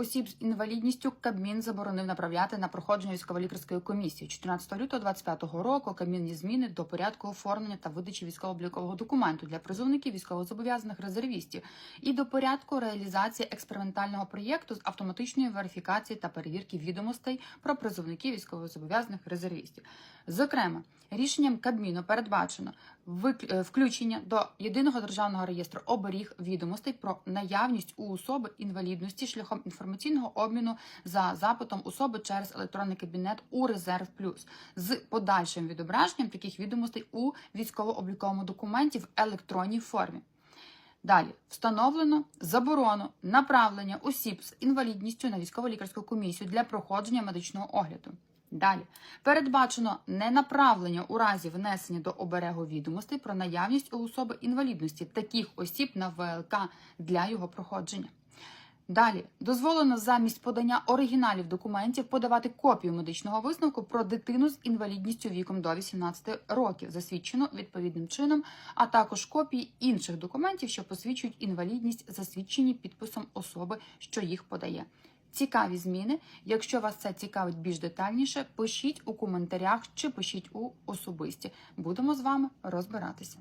осіб з інвалідністю Кабмін заборонив направляти на проходження військово-лікарської комісії. 14 лютого 2025 року Кабмін є зміни до порядку оформлення та видачі військово-облікового документу для призовників військовозобов'язаних резервістів і до порядку реалізації експериментального проєкту з автоматичної верифікації та перевірки відомостей про призовників військовозобов'язаних резервістів. Зокрема, рішенням Кабміну передбачено е, включення до єдиного державного реєстру оберіг відомостей про наявність у особи інвалідності шляхом інформаційного обміну за запитом особи через електронний кабінет у резерв плюс з подальшим відображенням таких відомостей у військово-обліковому документі в електронній формі. Далі встановлено заборону направлення осіб з інвалідністю на військово-лікарську комісію для проходження медичного огляду. Далі передбачено ненаправлення у разі внесення до оберегу відомостей про наявність у особи інвалідності таких осіб на ВЛК для його проходження. Далі дозволено замість подання оригіналів документів подавати копію медичного висновку про дитину з інвалідністю віком до 18 років, засвідчену відповідним чином, а також копії інших документів, що посвідчують інвалідність, засвідчені підписом особи, що їх подає. Цікаві зміни. Якщо вас це цікавить більш детальніше, пишіть у коментарях чи пишіть у особисті. Будемо з вами розбиратися.